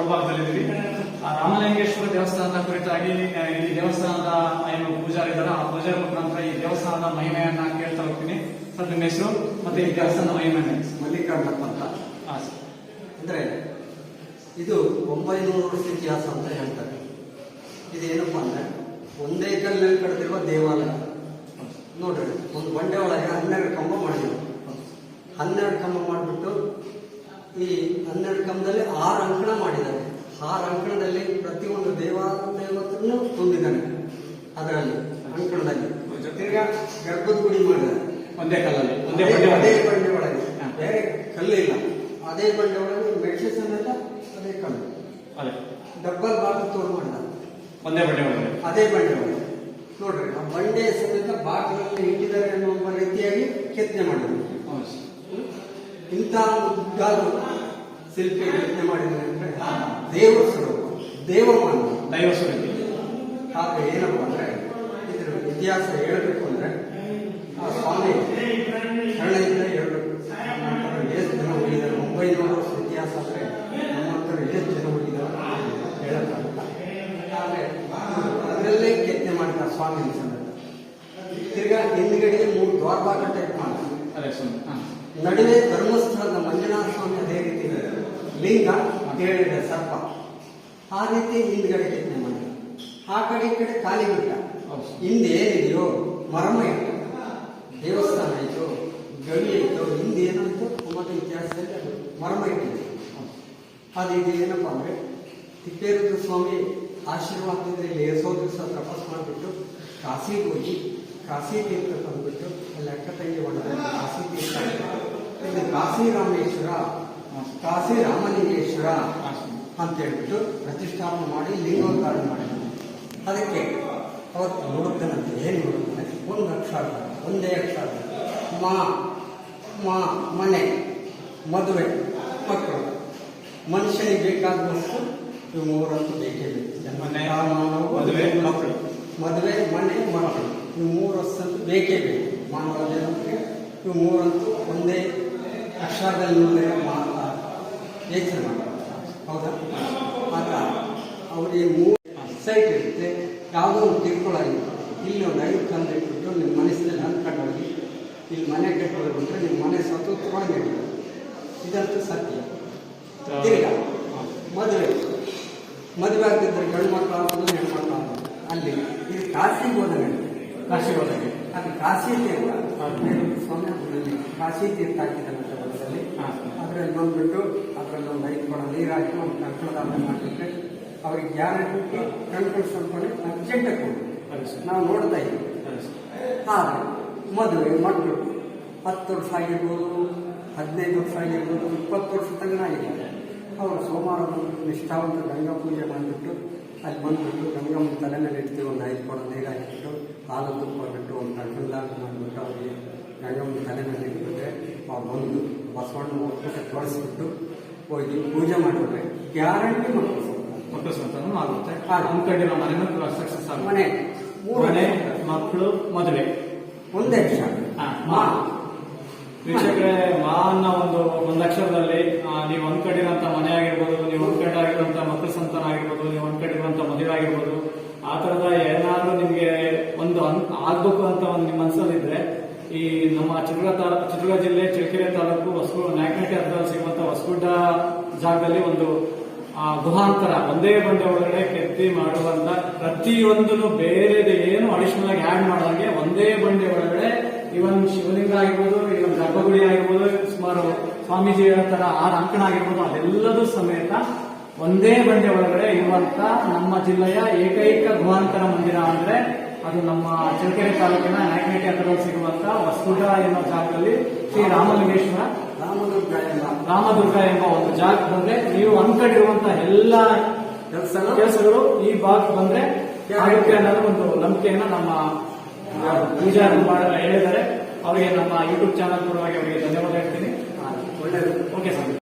ಒಳಭಾಗದಲ್ಲಿದ್ದೀವಿ ರಾಮಲಿಂಗೇಶ್ವರ ದೇವಸ್ಥಾನದ ಕುರಿತಾಗಿ ಇಲ್ಲಿ ದೇವಸ್ಥಾನದ ಏನು ಪೂಜಾರಿ ಇದ್ದಾರೆ ಆ ಪೂಜಾರಿ ಮುಖಾಂತರ ಈ ದೇವಸ್ಥಾನದ ಮಹಿಮೆಯನ್ನ ಕೇಳ್ತಾ ಹೋಗ್ತೀನಿ. ಸರ್ ನಿಮ್ಮ ಹೆಸರು ಮತ್ತೆ ಈ ದೇವಸ್ಥಾನದ ಮಹಿಮೆ ಮಲ್ಲಿಕಾರ್ಜಪ್ಪ ಅಂತ. ಅಂದ್ರೆ ಇದು ಒಂಬೈನೂರು ವರ್ಷ ಇತಿಹಾಸ ಅಂತ ಹೇಳ್ತಾರೆ. ಇದೇನಪ್ಪ ಅಂದ್ರೆ ಒಂದೇ ಕಲ್ಲಲ್ಲಿ ಕಟ್ಟಿರುವ ದೇವಾಲಯ. ನೋಡ್ರಿ ಒಂದು ಬಂಡೆ ಒಳಗೆ ಹನ್ನೆರಡು ಕಂಬ ಮಾಡಿದ್ರು. ಹನ್ನೆರಡು ಕಂಬ ಮಾಡಿಬಿಟ್ಟು ಈ ಹನ್ನೆರಡು ಕಂಬದಲ್ಲಿ ಆರು ಅಂಕಣ ಮಾಡಿ ಆರು ರಂಕಣದಲ್ಲಿ ಪ್ರತಿಯೊಂದು ದೇವಾ ದೇವತನ್ನು ತುಂಬಿದ್ದಾನೆ. ಅದರಲ್ಲಿ ಅಂಕಣದಲ್ಲಿ. ತಿರ್ಗಾ ಗರ್ಭದ ಗುಡಿ ಮಾಡಿದ ಒಂದೇ ಕಲ್ಲಲ್ಲಿ ಒಂದೇ ಅದೇ ಬಂಡೆ ಒಳಗೆ. ಬೇರೆ ಕಲ್ಲು ಇಲ್ಲ. ಅದೇ ಬಂಡೆ ಒಳಗೆ ಮೆಡಿಸಿನ್ಸ್ ಅನ್ನೆಲ್ಲ ಅದೇ ಕಲ್ಲು. ಅದೇ. ಡಬ್ಬಲ್ ಬಾಗಿಲು ತೋರು ಮಾಡಿದ ಒಂದೇ ಬಂಡೆ ಒಳಗೆ. ಅದೇ ಬಂಡೆ ಒಳಗೆ. ನೋಡ್ರಿ ಆ ಬಂಡೆ ಸಮೇತ ಬಾಗಿಲಲ್ಲಿ ಇಟ್ಟಿದ್ದಾರೆ ಅನ್ನೋ ರೀತಿಯಾಗಿ ಕೆತ್ತನೆ ಮಾಡಿದ್ರು ಇಂತಹ ಉದ್ದಾರು ಶಿಲ್ಪಿ ಕೆತ್ತನೆ ಮಾಡಿದ್ದಾರೆ ಅಂದ್ರೆ ದೇವರ ಸ್ವರೂಪ ದೇವಮಾನ. ದೈವ ಸ್ವರೂಪ ಆದ್ರೆ ಏನಪ್ಪ ಅಂದ್ರೆ ಇದ್ರ ಇತಿಹಾಸ ಹೇಳಬೇಕು ಅಂದ್ರೆ ಆ ಸ್ವಾಮಿ ಶರಣದಿಂದ ಹೇಳಬೇಕು ಎಷ್ಟು ಜನ ಹೋಗಿದ್ದಾರೆ ಒಂಬೈನೂರು ವರ್ಷ ಇತಿಹಾಸ ಅಂದ್ರೆ ನಮ್ಮಂತರ ಎಷ್ಟು ಜನ ಹೋಗಿದ್ದಾರೆ ಹೇಳಕ್ಕಾಗಲ್ಲ. ಆದರೆ ಅದರಲ್ಲೇ ಕೆತ್ತನೆ ಮಾಡಿದ ಸ್ವಾಮಿ ಸಮೇತ ತಿರ್ಗಾ ಹಿಂದ್ಗಡೆ ಮೂರು ದ್ವಾರಭಾಗ ಟೈಪ್ ಮಾಡ್ತಾರೆ ನಡುವೆ ಧರ್ಮಸ್ಥಳದ ಮಂಜುನಾಥ ಸ್ವಾಮಿ ಅದೇ ರೀತಿ ಲಿಂಗ ಕೇಳಿದ ಸರ್ಪ, ಆ ರೀತಿ ಹಿಂದ್ಗಡೆ ಕೆತ್ತನೆ ಮಾಡಿ ಆ ಕಡೆ ಈ ಕಡೆ ಖಾಲಿ ಬಿಟ್ಟ. ಹಿಂದೆ ಏನಿದೆಯೋ, ಮರಮ ಇತ್ತು. ದೇವಸ್ಥಾನ ಇತ್ತು ಗವಿ ಇತ್ತು, ಹಿಂದೆ ಏನಂತ ಒಂಬತ್ತು ಇತಿಹಾಸದಲ್ಲಿ ಅದು ಮರಮ ಇಟ್ಟಿದೆ. ಅದು ಇದು ಏನಪ್ಪ ಅಂದ್ರೆ ತಿಪ್ಪೇರುದ್ರ ಸ್ವಾಮಿ ಆಶೀರ್ವಾದದಿಂದ ಇಲ್ಲಿ ಎಸೋ ದಿವಸ ತಪಸ್ ಮಾಡಿಬಿಟ್ಟು ಕಾಸಿಗೆ ಹೋಗಿ, ಕಾಶಿ ತೀರ್ಥ ತಂದುಬಿಟ್ಟು ಅಲ್ಲಿ ಅಕ್ಕ ತಂಗಿ ಒಳಗೆ ಕಾಶಿ ತೀರ್ಥ. ಇದು ಕಾಶಿ ರಾಮೇಶ್ವರ ಕಾಶಿ ರಾಮಲಿಂಗೇಶ್ವರ. ಅಂತ ಹೇಳ್ಬಿಟ್ಟು ಪ್ರತಿಷ್ಠಾಪನೆ ಮಾಡಿ ಲಿಂಗೋದ್ಧಾರ ಮಾಡಿದ್ರು. ಅದಕ್ಕೆ ಅವತ್ತು ನೋಡುತ್ತೇನಂತೆ ಏನು ನೋಡುತ್ತೆ ಒಂದು ಅಕ್ಷರ ಒಂದೇ ಅಕ್ಷರ ಮಾ ಮಾ ಮನೆ ಮದುವೆ ಮಕ್ಕಳು. ಮನುಷ್ಯನಿಗೆ ಬೇಕಾದ ವಸ್ತು ಇವು ಮೂರಂತೂ ಬೇಕೇ. ಬೇಕು ಮದುವೆ, ಮಕ್ಕಳು. ಮದುವೆ ಮನೆ ಮಕ್ಕಳು. ಇವು ಮೂರು ವಸ್ತಂತೂ ಬೇಕೇ ಬೇಕು. ಮಾನವ ಜನಕ್ಕೆ ಇವು ಮೂರಂತೂ ಒಂದೇ ಅಕ್ಷರದಲ್ಲಿ ಮಾತ ಯೋಚನೆ ಹೌದಾ? ಆಗ ಅವರಿಗೆ ಮೂರು ಸೈಟ್ ಇರುತ್ತೆ. ಯಾವುದೋ ಒಂದು ತಿಳ್ಕೊಳ್ಳೋದಿಲ್ಲ ಇಲ್ಲಿ ಒಂದು ಐದು ತಂದು ಇಟ್ಬಿಟ್ಟು ನಿಮ್ಮ ಮನಸ್ಸಿನಲ್ಲಿ ಅಂದ್ಕೊಂಡೋಗಿ ಇಲ್ಲಿ ಮನೆ ಕಟ್ಕೊಳ್ಬಿಟ್ರೆ ನಿಮ್ಮ ಮನೆ ಸ್ವತಂತ್ರವಾಗಿ ನಡೀತದೆ ಇದಂತೂ ಸತ್ಯ. ತಿರ್ಗಾ ಮದುವೆ. ಮದುವೆ ಆಗ್ತಿದ್ರೆ ಗಂಡು ಮಕ್ಕಳು ಆಗೋದು ಹೆಣ್ಮಕ್ಳು ಆಗೋದು ಅಲ್ಲಿ ಇದು ಕಾಶಿಗೆ ಹೋದಾಗ ಕಾಶಿ ಹೋದಾಗೆ ಅದು ಕಾಶಿ ತೀರ್ಥ. ಸ್ವಾಮಿ ಕಾಶಿ ತೀರ್ಥ ಹಾಕಿದ್ದಾನೆ ಅದರಲ್ಲಿ ಬಂದ್ಬಿಟ್ಟು ಒಂದು ಐದು ಕೊಡ ನೀರು ಹಾಕಿ ಒಂದು ಕಂಕಳದಾನ ಮಾಡಿಬಿಟ್ರೆ ಅವ್ರಿಗೆ ಗ್ಯಾರಂಟಿ ಕಂಕಳ ಸ್ವಲ್ಪ ಅರ್ಜೆಂಟಾಗಿ ಕೊಡು ಅದೇ ನಾವು ನೋಡ್ತಾ ಇದ್ದೀವಿ. ಆದರೆ ಮದುವೆ ಮಕ್ಕಳು ಹತ್ತು ವರ್ಷ ಆಗಿರ್ಬೋದು ಹದಿನೈದು ವರ್ಷ ಆಗಿರ್ಬೋದು ಇಪ್ಪತ್ತು ವರ್ಷ ತನಕ ಆಗಿದೆ. ಅವರು ಸೋಮವಾರ ಬಂದು ನಿಷ್ಠಾವಂತ ಗಂಗಾ ಪೂಜೆ ಮಾಡಿಬಿಟ್ಟು ಅಲ್ಲಿ ಬಂದುಬಿಟ್ಟು ಗಂಗಮ್ಮನ ತಲೆ ಮೇಲೆ ಇಡ್ತೀವಿ ಒಂದು ಐದು ಕೊಡ ನೀರು ಹಾಕಿಬಿಟ್ಟು ಹಾಲು ತುಪ್ಪ ಬಿಟ್ಟು ಒಂದು ಕಳ್ಕೊಂಡಾಗ ಮಾಡಿಬಿಟ್ಟು ಅವರಿಗೆ ಗಂಗಮ್ಮನ ತಲೆ ಮೇಲೆ ಇಟ್ಬಿಟ್ರೆ ಅವ್ರು ಬಂದು ಬಸವಣ್ಣ ಹೋಗ್ಬಿಟ್ಟು ತೋರಿಸ್ಬಿಟ್ಟು ಹೋಗಿ ಪೂಜೆ ಮಾಡಿದ್ರೆ ಗ್ಯಾರಂಟಿ ಮಕ್ಕಳು. ಮಕ್ಕಳು ಸಂತಾನ ಆಗುತ್ತೆ. ಅನ್ಕೊಂಡಿರೋ ಮನೆನೂ ಸಕ್ಸಸ್ ಆಗುತ್ತೆ ಮನೆ ಮೂರು ಮನೆ ಮಕ್ಕಳು ಮದುವೆ ಒಂದೇ ಅಕ್ಷರ. ಮಾ ವೀಕ್ಷಕರೇ ಮಾ ಅನ್ನೋ ಒಂದು ಒಂದು ಅಕ್ಷರದಲ್ಲಿ ನೀವು ನೀವು ಅನ್ಕೊಂಡಿರುವಂತ ಮನೆ ಆಗಿರ್ಬೋದು ನೀವು ಅನ್ಕೊಂಡಿರುವಂತ ಮಕ್ಕಳ ಸಂತಾನ ಆಗಿರ್ಬೋದು ನೀವು ಅನ್ಕೊಂಡಿರುವಂತ ಮದುವೆ ಆಗಿರ್ಬೋದು ಆ ತರದ ಏನಾದ್ರೂ ನಿಮ್ಗೆ ಒಂದು ಆಗ್ಬೇಕು ಅಂತ ಒಂದು ನಿಮ್ಮ ಮನಸ್ಸಲ್ಲಿದ್ರೆ ಈ ನಮ್ಮ ಚಿತ್ರದುರ್ಗ ಚಿತ್ರದುರ್ಗ ಜಿಲ್ಲೆ ಚಳಕೆರೆ ತಾಲೂಕು ಹೊಸಗು ನಾಯಕನಹಟ್ಟಿ ಹತ್ತಿರ ಸಿಗುವಂತ ಹೊಸಗುಡ್ಡ ಜಾಗದಲ್ಲಿ ಒಂದು ಗುಹಾಂತರ, ಒಂದೇ ಬಂಡೆ ಒಳಗಡೆ ಕೆತ್ತಿ ಮಾಡುವಂತ ಪ್ರತಿಯೊಂದನ್ನು ಬೇರೆ ಏನು ಅಡಿಷನಲ್ ಆಗಿ ಆಡ್ ಮಾಡಿದಂಗೆ ಒಂದೇ ಬಂಡೆ ಒಳಗಡೆ ಇವನ್ ಶಿವಲಿಂಗ ಆಗಿರ್ಬೋದು ಇವನ್ ಗರ್ಭಗುಡಿ ಆಗಿರ್ಬೋದು, ಸುಮಾರು ಸ್ವಾಮೀಜಿ ತರ ಆ ಅಂಕಣ ಆಗಿರ್ಬೋದು, ಅದೆಲ್ಲದೂ ಸಮೇತ ಒಂದೇ ಬಂಡೆ ಒಳಗಡೆ ಇರುವಂತ ನಮ್ಮ ಜಿಲ್ಲೆಯ ಏಕೈಕ ಗುಹಾಂತರ ಮಂದಿರ ಅಂದ್ರೆ ಅದು ನಮ್ಮ ಚಳಕೆರೆ ತಾಲೂಕಿನ ನಾಯಕನಹಟ್ಟಿ ಹತ್ತಿರ ಸಿಗುವಂತ ವಸ್ತುಡ ಎನ್ನುವ ಜಾಗದಲ್ಲಿ ಶ್ರೀ ರಾಮಲಿಂಗೇಶ್ವರ. ರಾಮದುರ್ಗ ಎಂಬ. ರಾಮದುರ್ಗ ಎಂಬ ಒಂದು ಜಾಗ ಬಂದ್ರೆ ನೀವು ಅನ್ಕೊಂಡಿರುವಂತಹ ಎಲ್ಲ ಕೆಲಸಗಳು? ಕೆಲಸಗಳು ಈ ಭಾಗ ಬಂದ್ರೆ ಆಗುತ್ತೆ ಅನ್ನೋದು ಒಂದು ನಂಬಿಕೆಯನ್ನ ನಮ್ಮ ಪೂಜಾರಿ ಮಾಡಿದ್ರೆ ಹೇಳಿದ್ದಾರೆ. ಅವರಿಗೆ ನಮ್ಮ ಯೂಟ್ಯೂಬ್ ಚಾನಲ್ ಪರವಾಗಿ ಅವರಿಗೆ ಧನ್ಯವಾದ ಹೇಳ್ತೀನಿ. ಒಳ್ಳೆಯದು ಓಕೆ ಸರ್